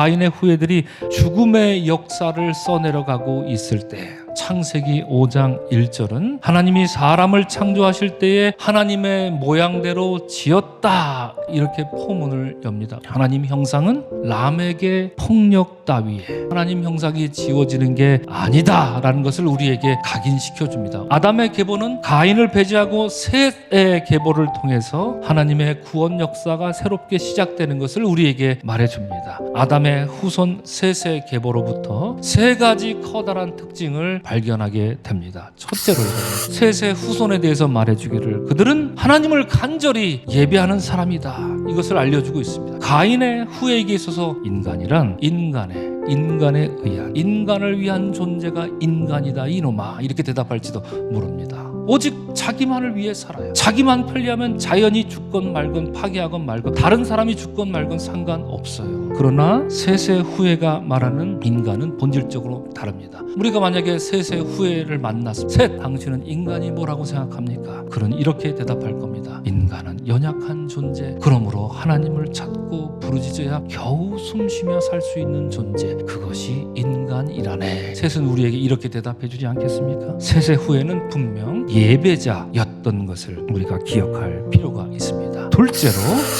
가인의 후예들이 죽음의 역사를 써내려가고 있을 때 창세기 5장 1절은 하나님이 사람을 창조하실 때에 하나님의 모양대로 지었다 이렇게 포문을 엽니다. 하나님 형상은 람에게 폭력 따위에 하나님 형상이 지워지는 게 아니다라는 것을 우리에게 각인시켜 줍니다. 아담의 계보는 가인을 배제하고 셋의 계보를 통해서 하나님의 구원 역사가 새롭게 시작되는 것을 우리에게 말해 줍니다. 아담의 후손 셋의 계보로부터 세 가지 커다란 특징을 발견하게 됩니다. 첫째로 셋의 후손에 대해서 말해주기를 그들은 하나님을 간절히 예배하는 사람이다. 이것을 알려주고 있습니다. 가인의 후예에게 있어서 인간이란 인간의 인간에 의한 인간을 위한 존재가 인간이다 이놈아 이렇게 대답할지도 모릅니다. 오직 자기만을 위해 살아요. 자기만 편리하면 자연이 죽건 말건 파괴하건 말건 다른 사람이 죽건 말건 상관없어요. 그러나 세세 후회가 말하는 인간은 본질적으로 다릅니다. 우리가 만약에 세세 후회를 만났을 때 셋, 당신은 인간이 뭐라고 생각합니까? 그는 이렇게 대답할 겁니다. 인간은 연약한 존재. 그러므로 하나님을 찾고 부르짖어야 겨우 숨쉬며 살 수 있는 존재. 그것이 인간이라네. 셋은 우리에게 이렇게 대답해 주지 않겠습니까? 셋의 후회는 분명 예배자였던 것을 우리가 기억할 필요가 있습니다. 둘째로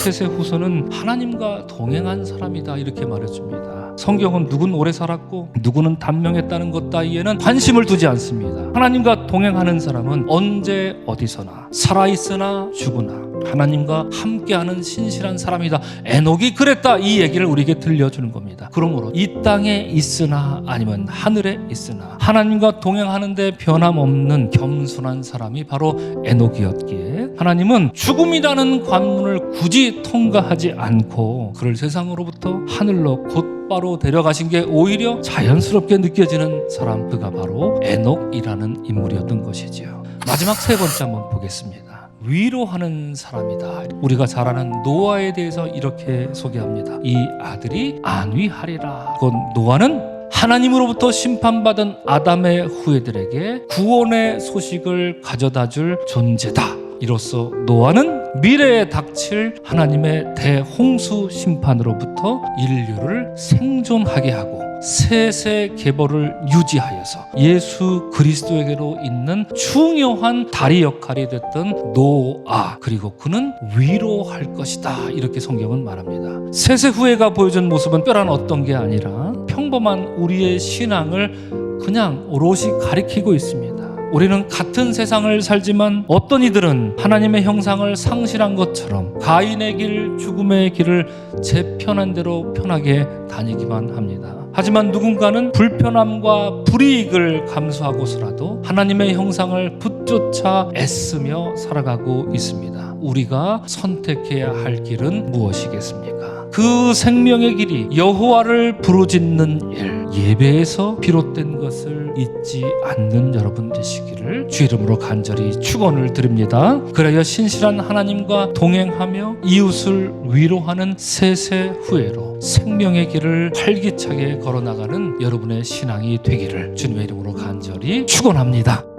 셋의 후손은 하나님과 동행한 사람이다 이렇게 말해줍니다. 성경은 누군 오래 살았고 누구는 단명했다는 것 따위에는 관심을 두지 않습니다. 하나님과 동행하는 사람은 언제 어디서나 살아있으나 죽으나 하나님과 함께하는 신실한 사람이다. 에녹이 그랬다. 이 얘기를 우리에게 들려주는 겁니다. 그러므로 이 땅에 있으나 아니면 하늘에 있으나 하나님과 동행하는데 변함없는 겸손한 사람이 바로 에녹이었기에 하나님은 죽음이라는 관문을 굳이 통과하지 않고 그를 세상으로부터 하늘로 곧 바로 데려가신 게 오히려 자연스럽게 느껴지는 사람 그가 바로 에녹이라는 인물이었던 것이지요. 마지막 세 번째 한번 보겠습니다. 위로하는 사람이다. 우리가 잘 아는 노아에 대해서 이렇게 소개합니다. 이 아들이 안위하리라. 곧 노아는 하나님으로부터 심판받은 아담의 후예들에게 구원의 소식을 가져다 줄 존재다. 이로써 노아는 미래에 닥칠 하나님의 대홍수 심판으로부터 인류를 생존하게 하고 셋의 계보를 유지하여서 예수 그리스도에게로 있는 중요한 다리 역할이 됐던 노아 그리고 그는 위로할 것이다 이렇게 성경은 말합니다. 셋의 후예가 보여준 모습은 특별한 어떤 게 아니라 평범한 우리의 신앙을 그냥 오롯이 가리키고 있습니다. 우리는 같은 세상을 살지만 어떤 이들은 하나님의 형상을 상실한 것처럼 가인의 길, 죽음의 길을 제 편한 대로 편하게 다니기만 합니다. 하지만 누군가는 불편함과 불이익을 감수하고서라도 하나님의 형상을 붙조차 애쓰며 살아가고 있습니다. 우리가 선택해야 할 길은 무엇이겠습니까? 그 생명의 길이 여호와를 부르짖는 일 예배에서 비롯된 것을 잊지 않는 여러분 되시기를 주 이름으로 간절히 축원을 드립니다. 그래야 신실한 하나님과 동행하며 이웃을 위로하는 세세 후회로 생명의 길을 활기차게 걸어나가는 여러분의 신앙이 되기를 주님의 이름으로 간절히 축원합니다.